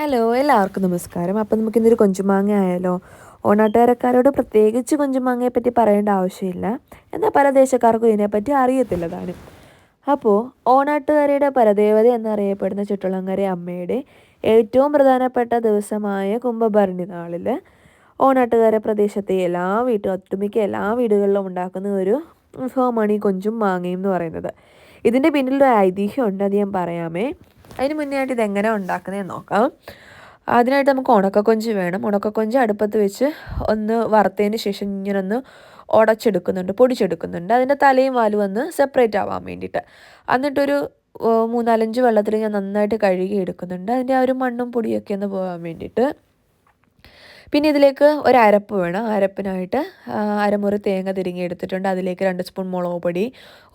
Hello എല്ലാവർക്കും നമസ്കാരം. അപ്പം നമുക്ക് ഇന്നൊരു കൊഞ്ചുമാങ്ങ ആയാലോ? ഓണാട്ടുകാരക്കാരോട് പ്രത്യേകിച്ച് കൊഞ്ചുമാങ്ങയെ പറ്റി പറയേണ്ട ആവശ്യമില്ല. എന്നാൽ പല ദേശക്കാർക്കും ഇതിനെപ്പറ്റി അറിയത്തില്ലതാണ്. അപ്പോൾ ഓണാട്ടുകാരയുടെ പരദേവത എന്നറിയപ്പെടുന്ന ചുറ്റുളങ്ങര അമ്മയുടെ ഏറ്റവും പ്രധാനപ്പെട്ട ദിവസമായ കുംഭഭരണി നാളിൽ ഓണാട്ടുകാര പ്രദേശത്തെ എല്ലാ വീട്ടും ഒട്ടുമിക്ക എല്ലാ വീടുകളിലും ഉണ്ടാക്കുന്ന ഒരു വിഭവമാണ് ഈ കൊഞ്ചും മാങ്ങയും എന്ന് പറയുന്നത്. ഇതിന്റെ പിന്നിലൊരു ഐതിഹ്യമുണ്ട് അത് ഞാൻ പറയാമേ. അതിന് മുന്നേ ആയിട്ട് ഇതെങ്ങനെ ഉണ്ടാക്കുന്നതെന്ന് നോക്കാം. അതിനായിട്ട് നമുക്ക് ഉണക്കക്കൊഞ്ച് വേണം. ഉണക്കക്കൊഞ്ച് അടുപ്പത്ത് വെച്ച് ഒന്ന് വറുത്തതിന് ശേഷം ഇങ്ങനെ ഒന്ന് ഉടച്ചെടുക്കുന്നുണ്ട് പൊടിച്ചെടുക്കുന്നുണ്ട്. അതിന്റെ തലയും വാലും ഒന്ന് സെപ്പറേറ്റ് ആവാൻ വേണ്ടിയിട്ട്. എന്നിട്ടൊരു മൂന്നാലഞ്ച് വെള്ളത്തിൽ ഞാൻ നന്നായിട്ട് കഴുകി എടുക്കുന്നുണ്ട് അതിന്റെ ആ ഒരു മണ്ണും പൊടിയൊക്കെ ഒന്ന് പോകാൻ വേണ്ടിയിട്ട്. പിന്നെ ഇതിലേക്ക് ഒരു അരപ്പ് വേണം. അരപ്പിനായിട്ട് അരമുറി തേങ്ങ തിരിങ്ങി എടുത്തിട്ടുണ്ട്. അതിലേക്ക് രണ്ട് സ്പൂൺ മുളക് പൊടി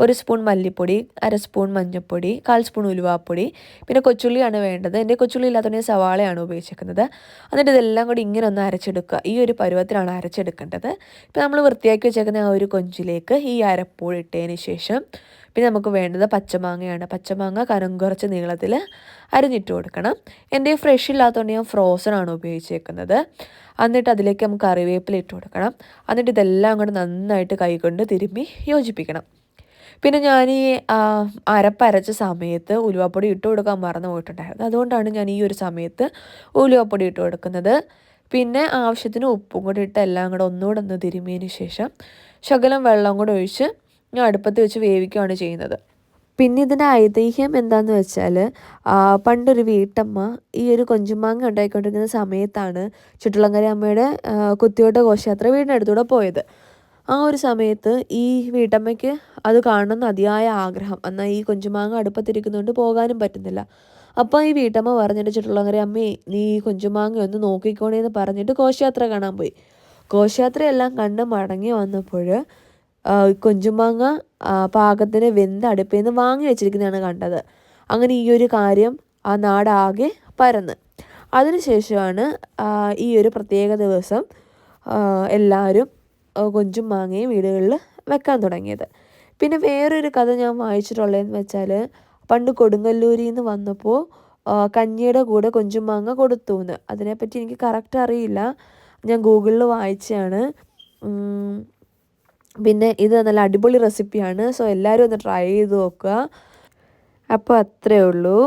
ഒരു സ്പൂൺ മല്ലിപ്പൊടി അര സ്പൂൺ മഞ്ഞൾപ്പൊടി കാൽ സ്പൂൺ ഉലുവാപ്പൊടി. പിന്നെ കൊച്ചുള്ളിയാണ് വേണ്ടത്. എന്റെ കൊച്ചുള്ളി ഇല്ലാത്തതുകൊണ്ട് സവാളയാണ് ഉപയോഗിച്ചിരിക്കുന്നത് എന്നിട്ട് ഇതെല്ലാം കൂടി ഇങ്ങനെ ഒന്ന് അരച്ചെടുക്കുക. ഈ ഒരു പരുവത്തിലാണ് അരച്ചെടുക്കേണ്ടത്. ഇപ്പം നമ്മൾ വൃത്തിയാക്കി വെച്ചേക്കുന്ന ആ ഒരു കൊഞ്ചിലേക്ക് ഈ അരപ്പൂൾ ഇട്ടതിന് ശേഷം പിന്നെ നമുക്ക് വേണ്ടത് പച്ചമാങ്ങയാണ്. പച്ചമാങ്ങ കനം കുറച്ച് നീളത്തിൽ അരിഞ്ഞിട്ട് കൊടുക്കണം. എന്റെ ഫ്രഷ് ഇല്ലാത്തതുകൊണ്ട് ഞാൻ ഫ്രോസൺ ആണ് ഉപയോഗിച്ചേക്കുന്നത്. എന്നിട്ട് അതിലേക്ക് നമുക്ക് കറിവേപ്പില ഇട്ട് കൊടുക്കണം. എന്നിട്ട് ഇതെല്ലാം കൂടെ നന്നായിട്ട് കൈകൊണ്ട് തിരുമ്മി യോജിപ്പിക്കണം. പിന്നെ ഞാൻ ഈ അരപ്പരച്ച സമയത്ത് ഉലുവാപ്പൊടി ഇട്ട് കൊടുക്കാൻ മറന്നു പോയിട്ടുണ്ടായിരുന്നു. അതുകൊണ്ടാണ് ഞാൻ ഈ ഒരു സമയത്ത് ഉലുവാപ്പൊടി ഇട്ട് കൊടുക്കുന്നത്. പിന്നെ ആവശ്യത്തിന് ഉപ്പും കൂടി ഇട്ട് എല്ലാം കൂടെ ഒന്നുകൂടെ ഒന്ന് തിരുമിയതിന് ശേഷം ശകലം വെള്ളം കൂടെ ഒഴിച്ച് ഞാൻ അടുപ്പത്ത് വെച്ച് വേവിക്കുകയാണ് ചെയ്യുന്നത്. പിന്നെ ഇതിന്റെ ഐതിഹ്യം എന്താന്ന് വെച്ചാൽ പണ്ടൊരു വീട്ടമ്മ ഈ ഒരു കൊഞ്ചുമാങ്ങ ഉണ്ടായിക്കൊണ്ടിരിക്കുന്ന സമയത്താണ് ചുറ്റുളങ്കര അമ്മയുടെ കുത്തിയോട്ട ഘോഷയാത്ര വീടിനടുത്തൂടെ പോയത്. ആ ഒരു സമയത്ത് ഈ വീട്ടമ്മയ്ക്ക് അത് കാണണമെന്ന് അതിയായ ആഗ്രഹം. എന്നാൽ ഈ കൊഞ്ചുമാങ്ങ അടുപ്പത്തിരിക്കുന്നതുകൊണ്ട് പോകാനും പറ്റുന്നില്ല. അപ്പോൾ ഈ വീട്ടമ്മ പറഞ്ഞിട്ട് ചുറ്റുളങ്ങര അമ്മേ നീ ഈ കൊഞ്ചുമാങ്ങ ഒന്ന് നോക്കിക്കോണേന്ന് പറഞ്ഞിട്ട് ഘോഷയാത്ര കാണാൻ പോയി. ഘോഷയാത്രയെല്ലാം കണ്ട് മടങ്ങി വന്നപ്പോൾ കൊഞ്ചുമാങ്ങ പാകത്തിന് വെന്ത് അടുപ്പിൽ നിന്ന് വാങ്ങി വെച്ചിരിക്കുന്നതാണ് കണ്ടത്. അങ്ങനെ ഈ ഒരു കാര്യം ആ നാടാകെ പരന്ന്. അതിനുശേഷമാണ് ഈ ഒരു പ്രത്യേക ദിവസം എല്ലാവരും കൊഞ്ചും മാങ്ങയും വീടുകളിൽ വെക്കാൻ തുടങ്ങിയത്. പിന്നെ വേറൊരു കഥ ഞാൻ വായിച്ചിട്ടുള്ളതെന്ന് വെച്ചാൽ പണ്ട് കൊടുങ്ങല്ലൂരിൽ നിന്ന് വന്നപ്പോൾ കഞ്ഞിയുടെ കൂടെ കൊഞ്ചും മാങ്ങ കൊടുത്തു എന്ന് അതിനെപ്പറ്റി എനിക്ക് കറക്റ്റ് അറിയില്ല. ഞാൻ ഗൂഗിളിൽ വായിച്ചതാണ്. പിന്നെ ഇത് നല്ല അടിപൊളി റെസിപ്പിയാണ് സോ എല്ലാവരും ഒന്ന് ട്രൈ ചെയ്ത് നോക്കുക. അപ്പോൾ അത്രയേ ഉള്ളൂ.